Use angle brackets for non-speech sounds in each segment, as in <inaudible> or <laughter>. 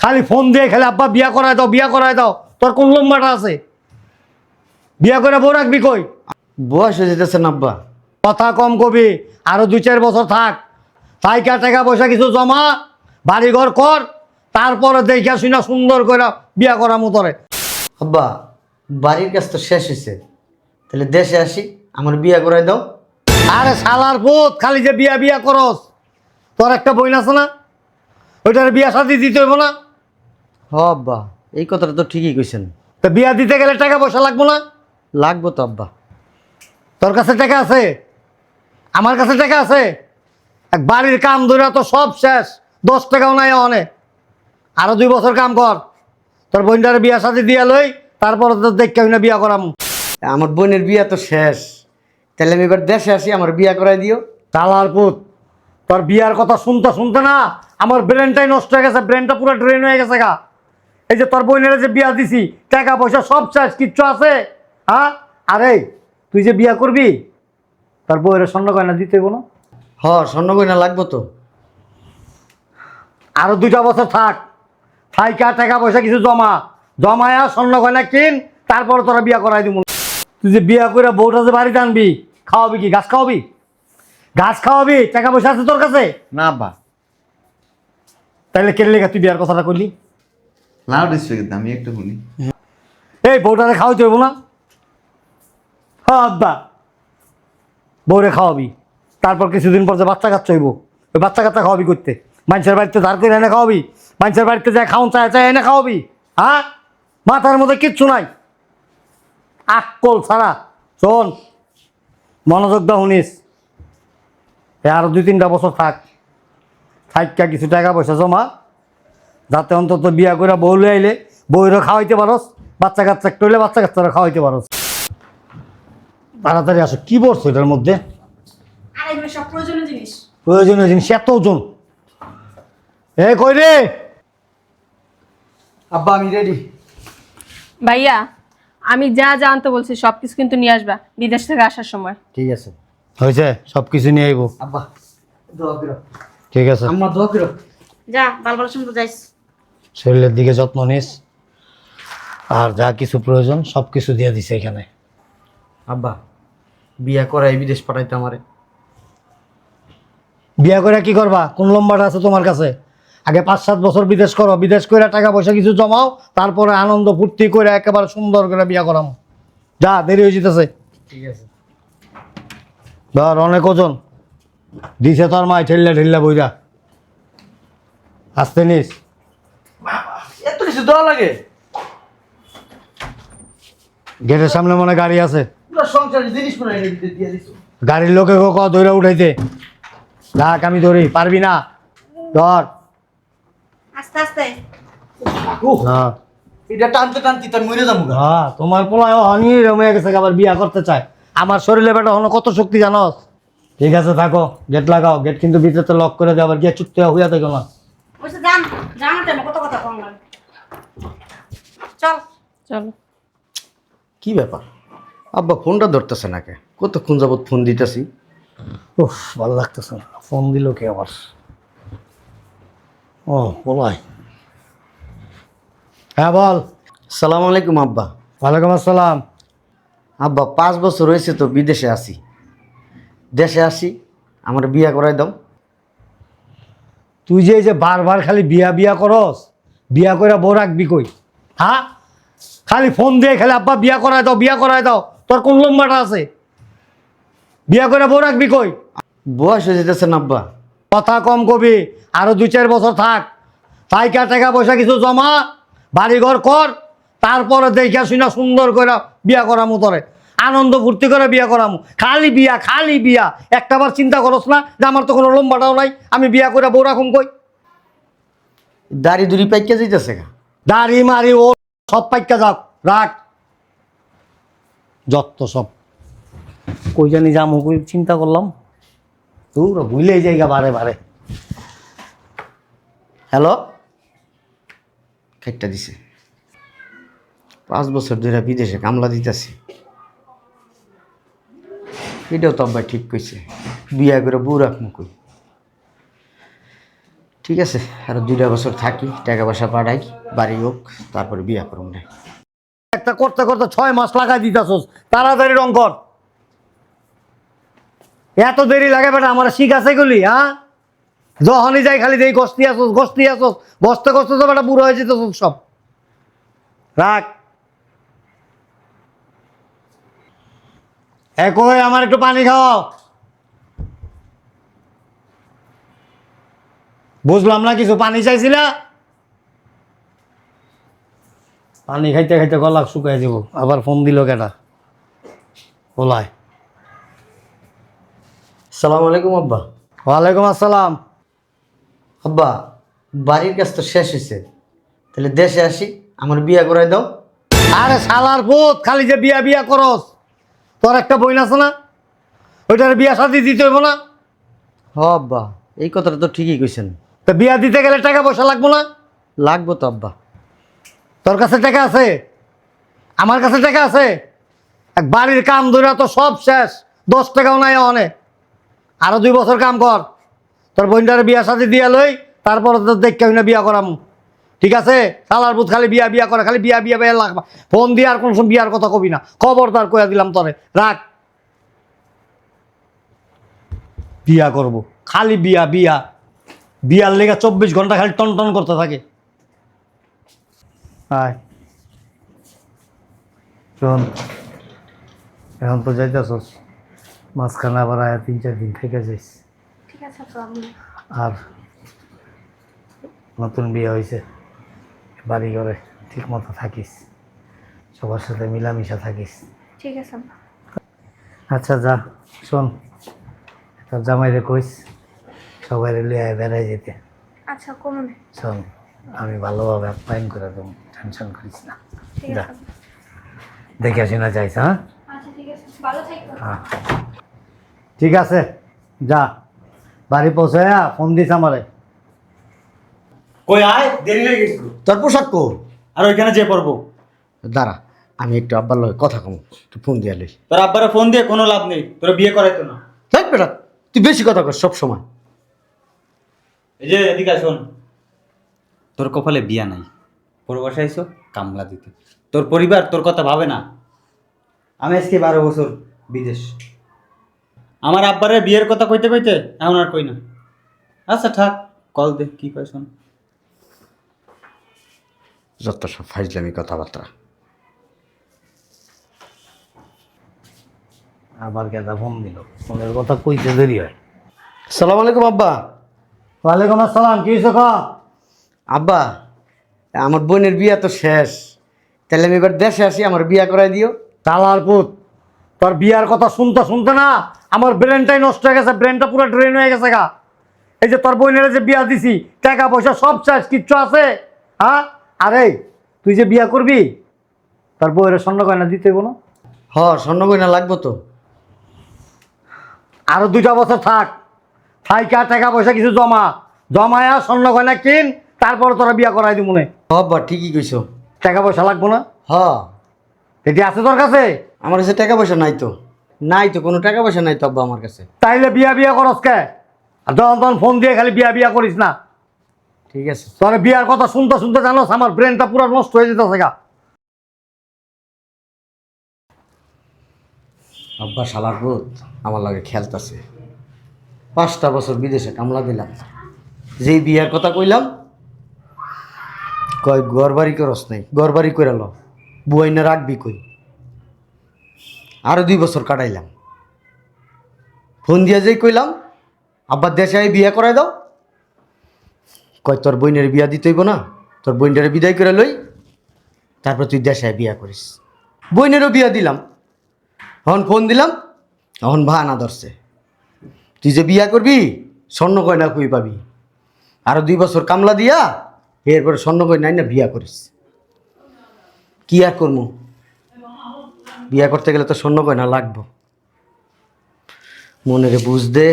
খালি ফোন দিয়ে খেলে আব্বা বিয়া করায় দাও বিয়া করায় দাও তোর কোন লম্বাটা আছে? বিয়া করে বউ রাখবি কই? বয়স হয়ে যেতেছে না আব্বা। কথা কম কবি আরও দুই চার বছর থাক। তাইকা টাকা পয়সা কিছু জমা বাড়িঘর কর তারপরে দেখা শুনা সুন্দর করে বিয়া করা মতরে আব্বা বাড়ির কাজ তো শেষ হয়েছে তাহলে দেশে আসি আমার বিয়া করাই দাও। আরে শালার পুত খালি যে বিয়া বিয়া করস তোর একটা বইন আছে না? ওইটার বিয়া সাথে দিতে হইব না? হ আব্বা এই কথাটা তো ঠিকই কইছেন। তো বিয়া দিতে গেলে টাকা পয়সা লাগবো না? লাগবো তো আব্বা। তোর কাছে টাকা আছে? আমার কাছে টাকা আছে? এক বাড়ির কাম ধরে তো সব শেষ দশ টাকাও নাই অনেক আরও দুই বছর কাম কর। তোর বোনটার বিয়া সাথে দিয়া লই তারপরে তো দেখতে না বিয়া করাম। আমার বোনের বিয়া তো শেষ। তাহলে আমি এবার দেশে আসি আমার বিয়া করাই দিও। তালার পুত তোর বিয়ার কথা শুনতে শুনতে না আমার ব্রেনটাই নষ্ট হয়ে গেছে ব্রেনটা পুরো ড্রেন হয়ে গেছে গা। এই যে তোর বোনের যে বিয়া দিছি টাকা পয়সা সব শেষ কিচ্ছু আছে? হ্যাঁ? আরে তুই যে বিয়া করবি? তোর বউয়ের স্বর্ণ গয়না দিতে হইব না? হ স্বর্ণ গয়না লাগবো তো। আরও দুইটা বছর থাক। থাইকা টাকা পয়সা কিছু জমা। জমায়া স্বর্ণ গয়না কিন তারপরে তোরা বিয়া করাই দিব। তুই যে বিয়া করে বউটা যে বাড়িতে আনবি খাওয়াবি কি? ঘাস খাওয়াবি? ঘাস খাওয়াবি? টাকা পয়সা আছে তোর কাছে? না আব্বা তাইলে কেন লেগে তুই বিয়ার কথাটা করলি লাউড স্পিকার আমি একটু শুনি। এই বউটারে খাওয়াইতে হইব না? হ্যাঁ আব্বা বউরে খাওয়াবি। তারপর কিছুদিন পর যে বাচ্চা কাচ্চা হইব, ওই বাচ্চা কাচ্চা খাওয়াবি করতে। মানুষের বাড়িতে ধার করে এনে খাওয়াবি। মানুষের বাড়িতে যায় খাওয়ান চায় চায় এনে খাওয়াবি। হ্যাঁ? মাথার মধ্যে কিচ্ছু নাই। আকল ছাড়া। শোন, মনোযোগ দা শুনিস। এ আরও দুই তিনটা বছর থাক। থাকা কিছু টাকা পয়সা জমা। যাতে অন্তত বিয়া করে বউ লই আইলে বউরও খাওয়াইতে পারস বাচ্চা কাচ্চা একটু হইলে বাচ্চা কাচ্চারা খাওয়াইতে পারস। তাড়াতাড়ি আসো কি বলছো এটার মধ্যে? আর এগুলো সব প্রয়োজনীয় জিনিস। প্রয়োজনীয় জিনিস এত ওজন এ কই রে? আব্বা আমি রেডি ভাইয়া আমি যা যা আনতে বলছি সব কিছু কিন্তু নিয়ে আসবা বিদেশ থেকে আসার সময়। ঠিক আছে। হয়েছে সব কিছু নিয়ে আইব। আব্বা দোয়া করো। ঠিক আছে। আম্মা দোয়া করো। যা শুনতে যাইস। শরীরের দিকে যত্ন নিস। আর যা কিছু প্রয়োজন সব কিছু দিয়ে দিছে এখানে। আব্বা বিয়া করাই বিদেশ পাঠাইতে আমারে। বিয়া করে কি করবা? কোন লম্বাটা আছে তোমার কাছে? আগে পাঁচ সাত বছর বিদেশ করো। বিদেশ করে টাকা পয়সা কিছু জমাও তারপরে আনন্দ ফুর্তি করে একেবারে সুন্দর করে বিয়া করাম। যা দেরি হয়ে যেতেছে। ঠিক আছে। ধর অনেক ওজন। দিছে তোর মায় ঠেললা ঠেললা বইরা। আসতে নিস। দেওয়া লাগে? গেটের সামনে মনে গাড়ি আছে। সংসারের জিনিস মনে দিয়ে দিছো। গাড়ির লোকে ক ধরে উঠাইতে যাক আমি ধরি। পারবি না? ধর। আস্তে আস্তে। হ্যাঁ এটা টানতে টানতে তার মরে যাব হ্যাঁ তোমার পোলায় রমে গেছে আবার বিয়া করতে চায়। আমার শরীরে বেটা হলো কত শক্তি জানোস? ঠিক আছে থাকো। গেট লাগাও। গেট কিন্তু ভিতরে লক করে দেওয়া আবার গিয়ে চুপতে হইয়া দেখো না। বলছে জান জানো কেন কত কথা কম লাগে চল। চলো। কি ব্যাপার? আব্বা ফোনটা ধরতেছে না কে কতক্ষণ যাবত ফোন দিতেছি? উফ ভালো লাগতেছে না। ফোন দিল কে আবার? ও বলাই। হ্যাঁ বল। সালাম আলাইকুম আব্বা। ওয়ালাইকুম আসসালাম। আব্বা পাঁচ বছর হয়েছে তো বিদেশে আসি দেশে আসি আমার বিয়া করাই দাও। তুই যে এই যে বারবার খালি বিয়া বিয়া করস বিয়া করে বউ রাখবি কই? হ্যাঁ খালি ফোন দিয়ে খালি আব্বা বিয়া করায় দাও বিয়া করায় দাও তোর কোন লম্বাটা আছে? বিয়া করে বউ রাখবি কই? বয়স হয়ে যেতেছে না আব্বা। কথা কম কবি আরও দুই চার বছর থাক। তাইকা টাকা পয়সা কিছু জমা বাড়িঘর কর তারপরে দেখা শুনা সুন্দর করে বিয়া করামু তরে। আনন্দ ফুর্তি করে বিয়া করামু। খালি বিয়া খালি বিয়া। একটাবার চিন্তা করস না যে আমার তো কোনো লম্বাটাও নাই আমি বিয়া করে বউ রাখুম কই? দাড়ি দুড়ি পাইকে যেতেছে গা। দাড়ি মারি ও সব পাইকা যাক রাখ। যত সব। কই জানি যাম কই চিন্তা করলাম। তোর ভুলে যাইগা বারে বারে। হ্যালো? খেটটা দিছে। পাঁচ বছর ধরে বিদেশে কামলা দিতেছি। এটাও তো আব্বা ঠিক কইছে। বিয়া করে বউ রাখব কই? ঠিক আছে, আর দুইটা বছর থাকি, টাকা পয়সা পাঠাই, বাড়ি হোক, তারপরে বিয়া করুন একটা করতে করতে ছয় মাস লাগাই দিতেছস, তাড়াতাড়ি রং কর। এত দেরি লাগে বেটা, আমার শিখ আছে গুলি হ্যাঁ যখনই যাই খালি দেই, গস্তি আসোস গস্তি আসোস বসতে গস্তে তো বেটা, বুড়ো হয়ে যেত সব। রাখ। এক আমার একটু পানি খাও বুঝলাম না কিছু পানি চাইছিলা? পানি খাইতে খাইতে গলা শুকাই যাব আবার ফোন দিল কেটা ওলায়। সালাম আলাইকুম আব্বা। ওয়ালাইকুম আসসালাম। আব্বা বাড়ির কাজ তো শেষ হয়েছে তাহলে দেশে আসি আমার বিয়া করাই দাও। আরে শালার পুত খালি যে বিয়া বিয়া করস। তোর একটা বই আছে না? ওইটার বিয়া শাদি দিতে হইব না? হ আব্বা এই কথাটা তো ঠিকই কইছেন। তো বিয়া দিতে গেলে টাকা পয়সা লাগবো না? লাগবো তো, আব্বা। তোর কাছে টাকা আছে? আমার কাছে টাকা আছে? এক বাড়ির কাম ধরে তো সব শেষ। দশ টাকাও নাই অনেক আরও দুই বছর কাম কর। তোর বোনটারে বিয়া সাথে দিয়া লই, তারপর তো দেখতে না বিয়া করাম। ঠিক আছে? সালার বুথ খালি বিয়া বিয়া করে, খালি বিয়া বিয়া বিয়া লাগবা ফোন দিয়ে আর কোন বিয়ার কথা কবি না। খবরদার কইয়া দিলাম তোরে। রাখ। বিয়া করব। খালি বিয়া বিয়া। বিয়ার লেগে চব্বিশ ঘণ্টা খালি টন টন করতে থাকে। আয়। শোন এখন তো যাইতেছস মাঝখানে আবার আয়া তিন চার দিন থেকে যাইস। ঠিক আছে আর নতুন বিয়ে হয়েছে বাড়ি ঘরে ঠিক মতো থাকিস সবার সাথে মিলামিশা থাকিস। ঠিক আছে আচ্ছা যা শোন তোর জামাইরে কইস সবাই লিয়ে বেড়াই যেতে। আচ্ছা কমনে শোন আমি ভালোভাবে আপ্যায়ন করে দেবো টেনশন করিস না। ঠিক যা। আছে। দেখে আসি না যাইস হ্যাঁ? আচ্ছা ঠিক আছে। হ্যাঁ। ঠিক আছে যা। বাড়ি পৌঁছে ফোন দিস আমারে। কই আয় দেরি হয়ে গেছিল তোর পোশাক কো আর ওইখানে যে পড়ব। দাঁড়া আমি একটু আব্বার লগে কথা কম একটু ফোন দিয়ে লই। তোর আব্বারে ফোন দিয়ে কোনো লাভ নেই তোর বিয়ে করাইতো না। দেখ বেটা তুই বেশি কথা কর সব সময় এই যে এদিকে শোন তোর কপালে বিয়া নাই। পরবাসা আইসো কামলা দিতে। তোর পরিবার তোর কথা ভাবে না। আমি আজকে বারো বছর বিদেশ। আমার আব্বারে বিয়ের কথা কইতে কইতে এমন আর কই না। আচ্ছা থাক কল দে কি কয় শোন। যত সব ফাইজলামি কথাবার্তা। আবার গেদা ফোন দিল। ফোনের কথা কইতে দেরি হয়। সালাম আলাইকুম আব্বা। ওয়ালাইকুম আসসালাম কি হয়েছে আব্বা আমার বোনের বিয়া তো শেষ। তাহলে আমি এবার দেশে আসি আমার বিয়া করাই দিও। তালার পুত তোর বিয়ার কথা শুনতে শুনতে না আমার ব্রেনটাই নষ্ট হয়ে গেছে ব্রেনটা পুরো ড্রেন হয়ে গেছে গা। এই যে তোর বোনের যে বিয়া দিছি টাকা পয়সা সব শেষ কিচ্ছু আছে? হ্যাঁ? আরে তুই যে বিয়া করবি তোর বউয়ের স্বর্ণ গয়না দিতে হইব না? হ স্বর্ণ গয়না লাগবো তো। আরও দুইটা বছর থাক। থাইকা টাকা পয়সা কিছু জমা। জমায়া স্বর্ণ গয়না কিন তারপর তোরা বিয়া করাই দিব মনে হ আব্বা ঠিকই কইছো। টাকা পয়সা লাগবো না? হ এটি আছে তোর কাছে? আমার কাছে টাকা পয়সা নাই তো। নাই তো কোনো টাকা পয়সা নাই তো আব্বা আমার কাছে। তাইলে বিয়া বিয়া করস কে? আর যখন তখন ফোন দিয়ে খালি বিয়া বিয়া করিস না। ঠিক আছে। তোর বিয়ার কথা শুনতে শুনতে জানোস আমার ব্রেনটা পুরো নষ্ট হয়ে যেতেছে গা। আব্বা শালার ভূত আমার লাগে খেলতাছে। পাঁচটা বছর বিদেশে কামলা দিলাম। যেই বিয়ার কথা কইলাম, কয়, ঘর করস নাই, ঘর বাড়ি করে লো বুয়াই না রাখবি কই? আরও দুই বছর কাটাইলাম। ফোন দিয়া যেই কইলাম আব্বা দেশে আই বিয়া করাই দাও। কয়, তোর বইনের বিয়া দিতেইব না, তোর বইনটারে বিদায় করে লই, তারপর তুই দেশে বিয়া করিস। বইনেরও বিয়া দিলাম। এখন ফোন দিলাম এখন ভানা ধরছে। তুই যে বিয়া করবি, স্বর্ণ গয়না কই পাবি? আরও দুই বছর কামলা দিয়া, এরপরে স্বর্ণ গয়না না বিয়া করিস। কি আর করব বিয়া করতে গেলে তো স্বর্ণ গয়না লাগবো। মনের বুঝ দে,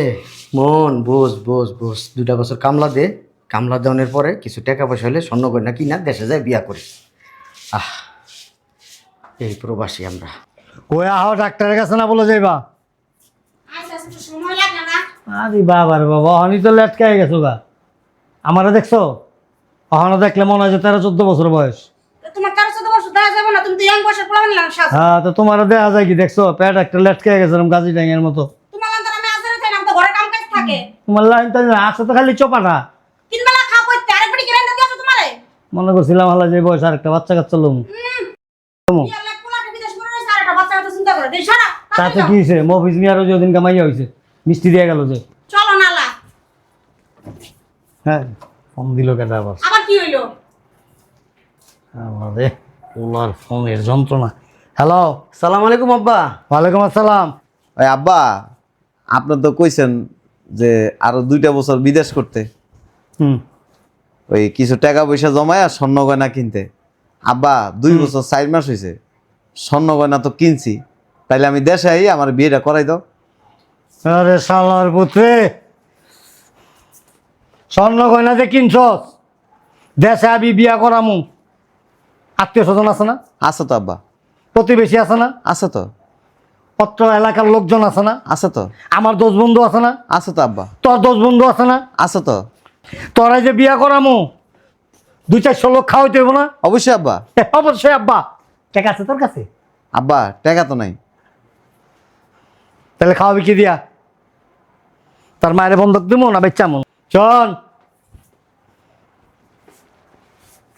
মন, বোঝ বোঝ বোঝ। দুটা বছর কামলা দে, কামলা দেওয়ানোর পরে কিছু টাকা পয়সা হলে স্বর্ণ গয়না কিনা দেশে যায় বিয়া করিস। আহ, এই প্রবাসী আমরা। কই আহ, ডাক্তারের কাছে না বলে যাইবা আচ্ছা একটু সময় লাগে না আরে বাবা রে বাবা অনি তো লেটকাই গেছো গা। আমারে দেখছ? অহানো দেখলে মনে হয় যে তেরো চোদ্দ বছর বয়স। তোমার তেরো চোদ্দ বছর দেখা যাবে না তুমি তো ইয়াং বয়সের পোলা নিলাম শ্বাস হ্যাঁ তো তোমারও দেখা যায় কি? দেখছ? পেট একটা লেটকে গেছে এরকম ডাঙের মতো। তোমার লান্তার আমি আমি তো ঘরে কাম কাজ থাকে। তোমার লাইন তো আছে তো খালি চোপাটা। তিন বেলা খাও বাড়ি কিনে দিয়েছ তোমারে? মনে করছিলাম হালা যে বয়স আর একটা বাচ্চা কাচ্চা লোম তাতে কি হয়েছে মফিজ মিয়ারও যে ওদিন কামাইয়া হয়েছে মিষ্টি দিয়ে গেল যে। চলো নালা। হ্যাঁ ফোন দিল কেটে আবার? আবার কি হইল? আমাদের ওলার ফোনের যন্ত্রণা। হ্যালো সালাম আলাইকুম আব্বা। ওয়ালাইকুম আসসালাম। ওই আব্বা আপনার তো কইছেন যে আরও দুইটা বছর বিদেশ করতে। হুম। ওই কিছু টাকা পয়সা জমায় আর স্বর্ণ গয়না কিনতে। আব্বা দুই বছর চার মাস হয়েছে স্বর্ণ গয়না তো কিনছি। তাইলে আমি দেশে আই আমার বিয়েটা করাই দাও। আরে শালার পুত্রে। স্বর্ণ গয়না যে কিনছস দেশে আবি বিয়া করামু। আত্মীয় স্বজন আছে না? আছে তো আব্বা। প্রতিবেশী আছে না? আছে তো। পত্র এলাকার লোকজন আছে না? আছে তো। আমার দোষ বন্ধু আছে না? আছে তো আব্বা। তোর দোষ বন্ধু আছে না? আছে তো। তোরাই যে বিয়া করামু দুই চারশো লোক খাওয়াইতে হইব না? অবশ্যই আব্বা। অবশ্যই আব্বা। ঠিক আছে তোর কাছে? আব্বা টাকা তো নাই। তাহলে খাওয়াবি কি দিয়া। তার মায়ের বন্ধক দিব না বেচামন চল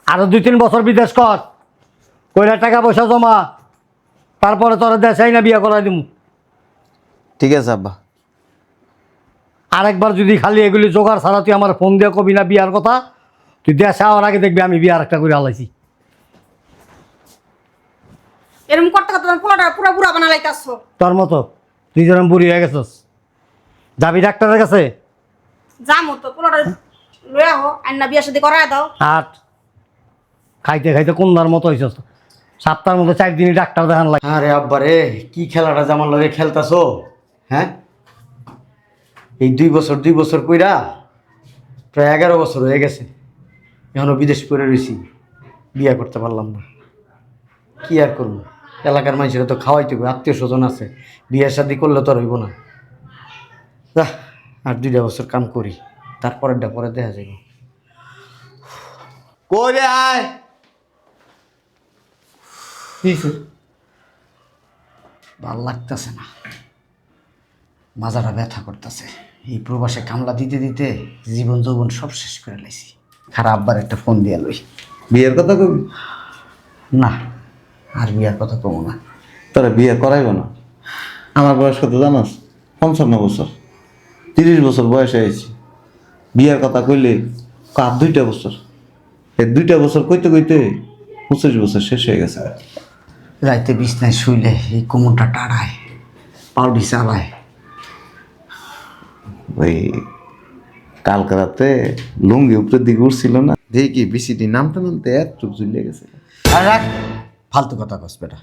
আরও দুই তিন বছর বিদেশ কর। কইরা টাকা পয়সা জমা। তারপরে তোর দেশাই না বিয়া করাই দিব ঠিক আছে আব্বা। আরেকবার যদি খালি এগুলি জোগাড় ছাড়া তুই আমার ফোন দিয়ে কবি না বিয়ার কথা তুই দেশে আওয়ার আগে দেখবি আমি বিয়ার একটা করে আলাইছি। এরকম করতে করতে পোলাটা পুরো বুড়া বানা লাইতাছো তোর মতো। যেরকম বুড়ি হয়ে গেছস। যাবি ডাক্তারের কাছে? যামো তো পোলাটা লয়ে আহো আইনা বিয়া শাদি করায় দাও। আট খাইতে খাইতে কোনদার মতো হয়েছস সাতটার মতো চার দিনই ডাক্তার দেখান লাগে। আরে আব্বা রে কি খেলাটা জামার লগে খেলতাছো? হ্যাঁ? এই দুই বছর দুই বছর কইরা প্রায় এগারো বছর হয়ে গেছে। এখনও বিদেশ করে রয়েছি বিয়া করতে পারলাম না। কি আর করব? এলাকার মানুষেরা তো খাওয়াইতে হবে আত্মীয় স্বজন আছে। বিয়ে শাদি করলে তো আর হইব না। যাহ, আর দুইটা বছর কাম করি তারপরেরটা পরে দেখা যাবে করে আয়? ভালো লাগতেছে না। মাজাটা ব্যথা করতেছে। এই প্রবাসে কামলা দিতে দিতে জীবন যৌবন সব শেষ করে লাইছি। খারাপ আব্বার একটা ফোন দিয়ে লই। বিয়ের কথা কবি? না। আর বিয়ার কথা কমো না। তোরা বিয়ে করাইব না? আমার বয়স কত জানাস? পঞ্চান্ন বছর। তিরিশ বছর বয়সে আইছি। বিয়ের কথা কইলে কার দুইটা বছর? এই দুইটা বছর কইতে কইতে পঁচিশ বছর শেষ হয়ে গেছে। রাইতে বিছনায় শুইলে এই কোমরটা টাড়ায় পাউডি চালায়। ওই কালকে রাতে লুঙ্গি উপরের দিকে উঠছিল না। দেখি বিসিটি নামতে নামতে এত ঝুলিয়ে গেছে আর রাখ। ফালতু কথা কস বেটা।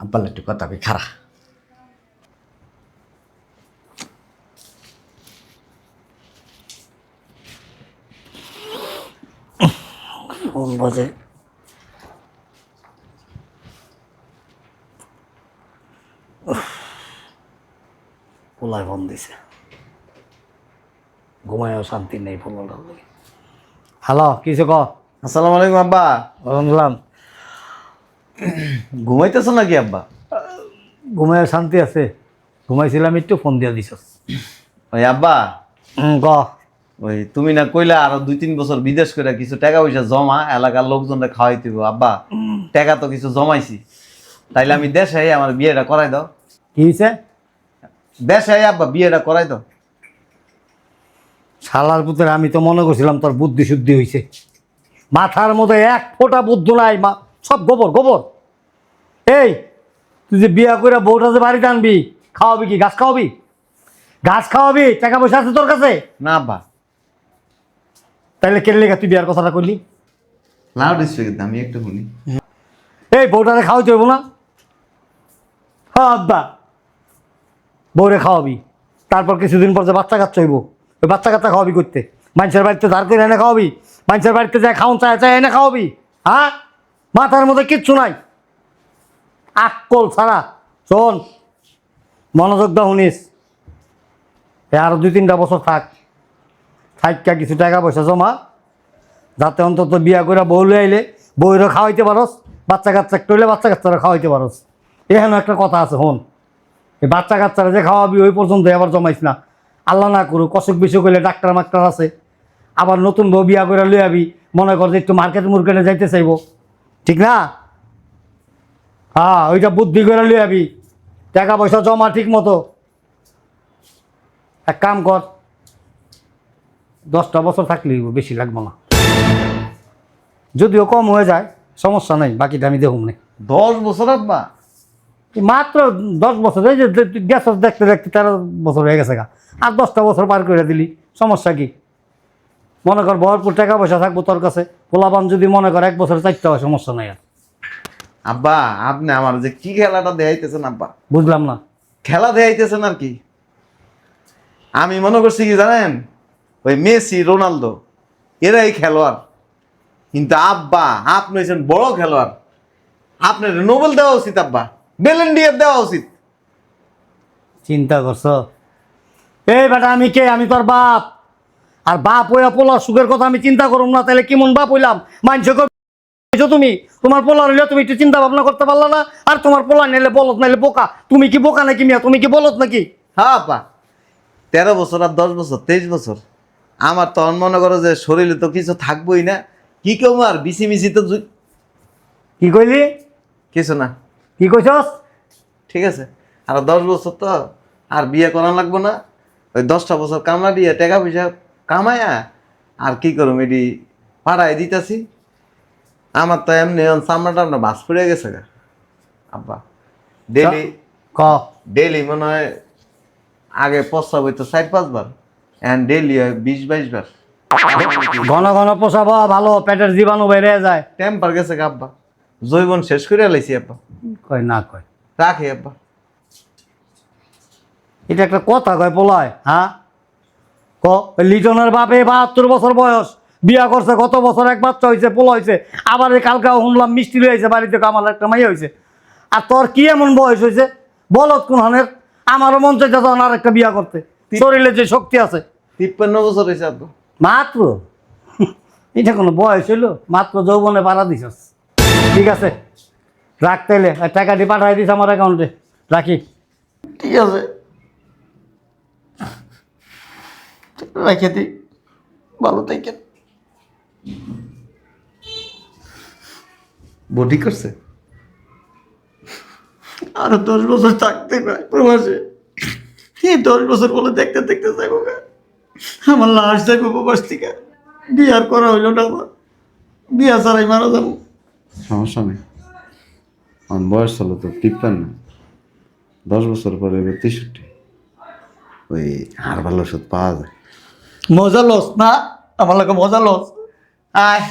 আব্বাল একটু কথা কই খারা ফোন বাজে? পোলায় ফোন দিছে। ঘুমায়ও শান্তি নেই ফোন হ্যালো কিছু ক আসসালামু আলাইকুম আব্বা। বললাম ঘুমাইতেছ নাকি আব্বা? ঘুমায় শান্তি আছে। ঘুমাইছিলাম একটু ফোন দিয়ে দিছ। ওই আব্বা ক? ওই তুমি না কইলা আরও দুই তিন বছর বিদেশ করে কিছু টাকা পয়সা জমা এলাকার লোকজনরা খাওয়াইতে। আব্বা টাকা তো কিছু জমাইছি। তাইলে আমি দেশে আমার বিয়েটা করাই দাও। কি হয়েছে দেশে আব্বা বিয়েটা করাই দাও। শালার পুত্রে আমি তো মনে করছিলাম তোর বুদ্ধি শুদ্ধি হয়েছে মাথার মধ্যে এক ফোঁটা বুদ্ধ নাই মা সব গোবর গোবর। এই তুই যে বিয়া করে বউটা যে বাড়িতে আনবি খাওয়াবি কি ঘাস খাওয়াবি? ঘাস খাওয়াবি টাকা পয়সা আছে তোর কাছে? না আব্বা। তাইলে কেন লেগে তুই বিয়ার কথাটা করলি লাউড স্পিকার আমি একটু শুনি। এই বউটারে খাওয়াইতে হইব না? হ্যাঁ আব্বা। বউরে খাওয়াবি। তারপর কিছুদিন পর যে বাচ্চা কাচ্চা হইব ওই বাচ্চা কাচ্চা খাওয়াবি করতে। মানুষের বাড়িতে ধার করে এনে খাওয়াবি। মানুষের বাড়িতে যায় খাওয়ান চায় চায় এনে খাওয়াবি। হ্যাঁ? মাথার মধ্যে কিচ্ছু নাই। আকল ছাড়া, শোন, মনোযোগ দা শুনিস আরও দুই তিনটা বছর থাক। থাইকা কিছু টাকা পয়সা জমা, যাতে অন্তত বিয়া করে বউ লই আইলে বউরও খাওয়াইতে পারস, বাচ্চা কাচ্চা হইলে বাচ্চা কাচ্চারা খাওয়াইতে পারস। এখানে একটা কথা আছে হন এই বাচ্চা কাচ্চারা যে খাওয়াবি ওই পর্যন্ত আবার জমাইস না। আল্লাহ না করুক, অসুখ বিসুখ হইলে ডাক্তার মাক্তার আছে। আবার নতুন বউ বিয়া করে লই আবি, মনে কর যে একটু মার্কেট মুর্কেটে যাইতে চাইব। ঠিক না? হ্যাঁ ওইটা বুদ্ধি করে লই আবি। টাকা পয়সা জমা ঠিক মতো। এক কাম কর দশটা বছর থাকলে বেশি লাগবো না। যদিও কম হয়ে যায় সমস্যা নেই বাকিটা আমি দেখুন নেই দশ বছর আব্বা মাত্র দশ বছর এই যে গ্যাস দেখতে দেখতে তেরো বছর হয়ে গেছে গা। আর দশটা বছর পার করে দিলি সমস্যা কি? মনে কর ভরপুর টাকা পয়সা থাকব তোর কাছে। পোলাপান যদি মনে কর এক বছর চাইতে হয় সমস্যা নাই আর। আব্বা আপনি আমার যে কি খেলাটা দেখাইতেছেন আব্বা? বুঝলাম না। খেলা দেখাইতেছেন আর কি? আমি মনে করছি কি জানেন? ওই মেসি রোনালদো এরাই খেলোয়াড়। কিন্তু আব্বা আপনি হয়েছেন বড় খেলোয়াড়। আপনার নোবেল দেওয়া উচিত আব্বা। বেলেন্ডিয়ার দেওয়া উচিত। চিন্তা করছ? এই বেটা আমি কে? আমি তোর বাপ। আর বাপ হইয়া পোলার সুখের কথা আমি চিন্তা করুম না তাহলে কেমন বাপ হইলাম? মানছে তুমি? তোমার পোলা হইলে তুমি একটু চিন্তা ভাবনা করতে পারলা না? আর তোমার পোলা নিলে বলত নাইলে বোকা। তুমি কি বোকা নাকি মিয়া? তুমি কি বলত নাকি? হ্যাঁ আব্বা তেরো বছর আর দশ বছর তেইশ বছর। আমার তখন মনে করো যে শরীরে তো কিছু থাকবোই না। কি কেউ আর বিসি মিসি তো কি কইলি? কিছু না। কি কইছস? ঠিক আছে। আর দশ বছর তো আর বিয়ে করা লাগবো না। ওই দশটা বছর কামলা দিয়ে টাকা পয়সা কামায়া আর কি করুম এটি পাড়ায় দিতেছি। আমার তো এমনি চামড়া টামড়া বাস পড়ে গেছে গা। আব্বা ডেলি ক। ডেলি মনে হয় আগে প্রস্রাব হইতো চার পাঁচবার এখন ডেলি হয় বিশ বাইশ বার। ঘন ঘন পোষাবো ভালো পেটের জীবাণু বেড়ে যায়। টেম্পার গেছে গা আব্বা। জৈবন শেষ করে লাইছি আব্বা। কয় না কয়। রাখি আব্বা। এটা একটা কথা কয় পোলায় হ্যাঁ? ক লিটনের বাপে বাহাত্তর বছর বয়স। বিয়া করছে কত বছর এক বাচ্চা হয়েছে পোলা হয়েছে আবার এই কালকাও শুনলাম মিষ্টি হয়েছে বাড়িতে আমার একটা মাইয়া হয়েছে আর তোর কি এমন বয়স হয়েছে বলত কোনখানের আমারও মন চাইছে তখন আর একটা বিয়া করতে। শরীরে যে শক্তি আছে। তিপ্পান্ন বছর হয়েছে আব্বা। মাত্র? <laughs> এটা কোনো বয়স হইল? মাত্র যৌবনে পাড়া দিছস। ঠিক আছে। রাখ তাইলে। টাকাটি পাঠাই দিস আমার অ্যাকাউন্টে রাখি। ঠিক আছে। রেখে দিই। ভালো থাকেন। বডি করছে? আরও দশ বছর থাকতে পারে প্রবাসে। এই দশ বছর বলে দেখতে দেখতে যাব আমার লাশ যাইব প্রবাস থেকে। বিয়ার করা হইল না আমার। বিয়া ছাড়াই মারা যাব। সমস্যা নেই। আমার বয়স হলো তো তিপ্পান্ন। দশ বছর পরে তেষট্টি। ওই হাড় ভালো ওষুধ পাওয়া যায়। মজা লস না? আমার লাগে মজা লস। আয়।